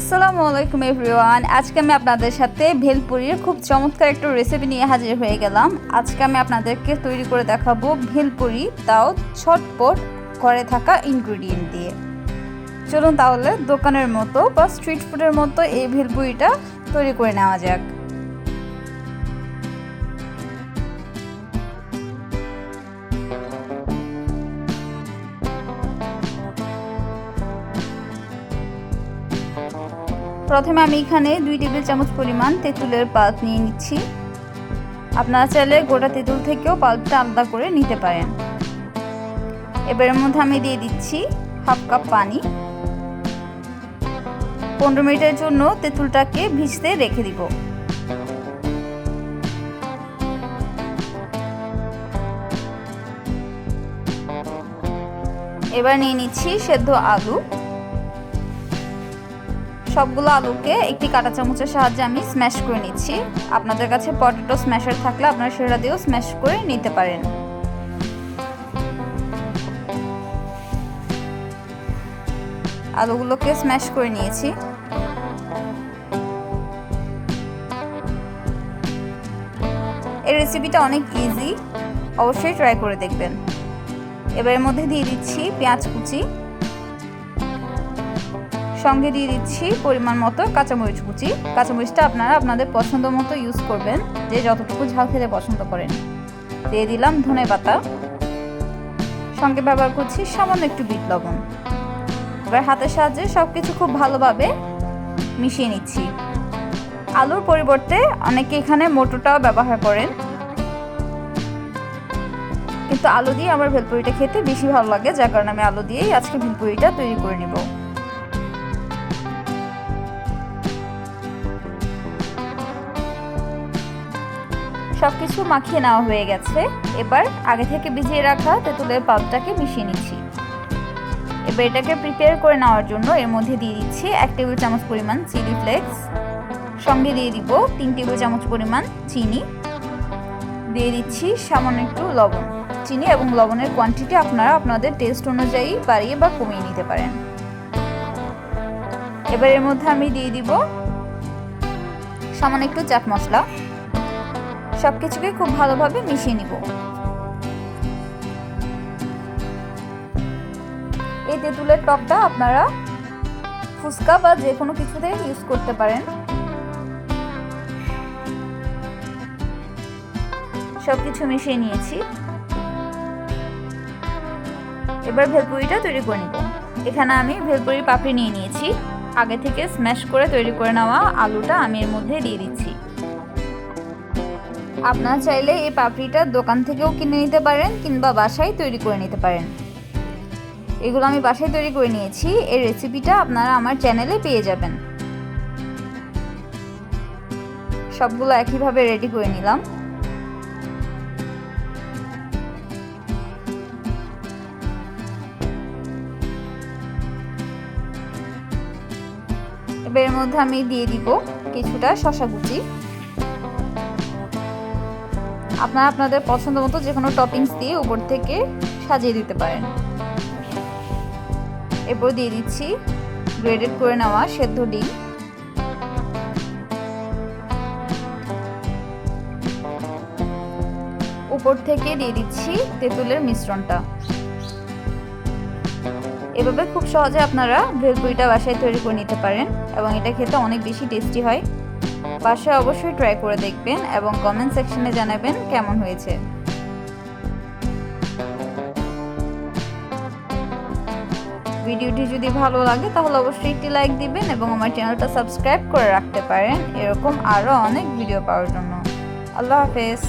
আসসালামু আলাইকুম এভরিওয়ান। আজকে আমি আপনাদের সাথে ভেলপুরির খুব চমৎকার একটা রেসিপি নিয়ে হাজির হয়ে গেলাম। আজকে আমি আপনাদেরকে তৈরি করে দেখাবো ভেলপুরি তাও ছটপট ঘরে থাকা ইনগ্রিডিয়েন্ট দিয়ে। চলুন তাহলে দোকানের মতো বা স্ট্রিট ফুডের মতো এই ভেলপুরিটা তৈরি করে নেওয়া যাক। প্রথমে আমি এখানে দুই টেবিল চামচ পরিমাণ তেঁতুলের পাল্প নিয়ে নিচ্ছি। আপনারা চাইলে গোটা তেঁতুল থেকেও পাল্পটা আলাদা করে নিতে পারেন। এবারের মধ্যে আমি দিয়ে দিচ্ছি হাফ কাপ পানি। পনেরো মিনিটের জন্য তেঁতুলটাকে ভিজতে রেখে দিব। এবার নিয়ে নিচ্ছি সেদ্ধ আলু। সবগুলো আলুকে একটি কাঁটা চামচের সাহায্যে আমি স্ম্যাশ করে নিচ্ছি। আপনাদের কাছে পটেটো স্ম্যাশার থাকলে আপনারা সেটা দিয়েও স্ম্যাশ করে নিতে পারেন। আলুগুলোকে স্ম্যাশ করে নিয়েছি। এই রেসিপিটা অনেক ইজি অবশ্যই ট্রাই করে দেখবেন। এবারের মধ্যে দিয়ে দিচ্ছি পেঁয়াজ কুচি। সঙ্গে দিয়ে দিচ্ছি পরিমাণ মতো কাঁচামরিচ কুচি। কাঁচামরিচটা আপনারা আপনাদের পছন্দ মতো ইউজ করবেন, যে যতটুকু ঝাল খেতে পছন্দ করেন। দিয়ে দিলাম ধনে পাতা। সঙ্গে ব্যবহার করছি সামান্য একটু বিট লবণ। এবার হাতের সাহায্যে সব কিছু খুব ভালোভাবে মিশিয়ে নিচ্ছি। আলুর পরিবর্তে অনেকে এখানে মোটরটাও ব্যবহার করেন। কিন্তু আলু দিয়ে আমার ভেলপুরিটা খেতে বেশি ভালো লাগে, যার কারণে আমি আলু দিয়েই আজকে ভেলপুরিটা তৈরি করে নিব। সব কিছু মাখিয়ে নেওয়া হয়ে গেছে। এবার আগে থেকে ভিজিয়ে রাখা তেঁতুলের পাল্পটাকে মিশিয়ে নিচ্ছি। এবার এটাকে প্রিপেয়ার করে নেওয়ার জন্য এর মধ্যে দিয়ে দিচ্ছি এক টেবিল চামচ পরিমাণ চিলি ফ্লেক্স সঙ্গে দিয়ে দিব তিন টেবিল চামচ পরিমাণ চিনি, দিয়ে দিচ্ছি সামান্য একটু লবণ। চিনি এবং লবণের কোয়ান্টিটি আপনারা আপনাদের টেস্ট অনুযায়ী বাড়িয়ে বা কমিয়ে নিতে পারেন। এবার এর মধ্যে আমি দিয়ে দিব সামান্য একটু চাট মশলা। সব কিছুকে খুব ভালোভাবে মিশিয়ে নিব। এই তেঁতুলের টকটা আপনারা ফুচকা বা যে কোনো কিছুতে ইউজ করতে পারেন। সব কিছু মিশিয়ে নিয়েছি। এবার ভেলপুরিটা তৈরি করে নিব। এখানে আমি ভেলপুরি পাপড়ি নিয়ে নিয়েছি। আগে থেকে স্ম্যাশ করে তৈরি করে নেওয়া আলুটা আমি এর মধ্যে দিয়ে দিচ্ছি। আপনারা চাইলে এই পাপড়িটা দোকান থেকেও কিনে নিতে পারেন কিংবা বাসায় তৈরি করে নিতে পারেন। এগুলো আমি বাসায় তৈরি করে নিয়েছি। এই রেসিপিটা আপনারা আমার চ্যানেলে পেয়ে যাবেন। সবগুলো একইভাবে রেডি করে নিলাম। এবার এর মধ্যে আমি দিয়ে দিব কিছুটা শশা কুচি। আপনারা আপনাদের পছন্দ মতো যে কোনো টপিংস দিয়ে উপর থেকে সাজিয়ে দিতে পারেন। এরপর দিয়ে দিচ্ছি গ্রেডেড করে নেওয়া সেদ্ধ ডিম। উপর থেকে দিয়ে দিচ্ছি তেঁতুলের মিশ্রণটা। এভাবে খুব সহজে আপনারা ভেলপুরিটা বাসায় তৈরি করে নিতে পারেন এবং এটা খেতে অনেক বেশি টেস্টি হয়। বাসায় অবশ্যই ট্রাই করে দেখবেন এবং কমেন্ট সেকশনে জানাবেন কেমন হয়েছে। ভিডিওটি যদি ভালো লাগে তাহলে অবশ্যই একটি লাইক দিবেন এবং আমার চ্যানেলটা সাবস্ক্রাইব করে রাখতে পারেন। এরকম আরও অনেক ভিডিও পাওয়ার জন্য। আল্লাহ হাফেজ।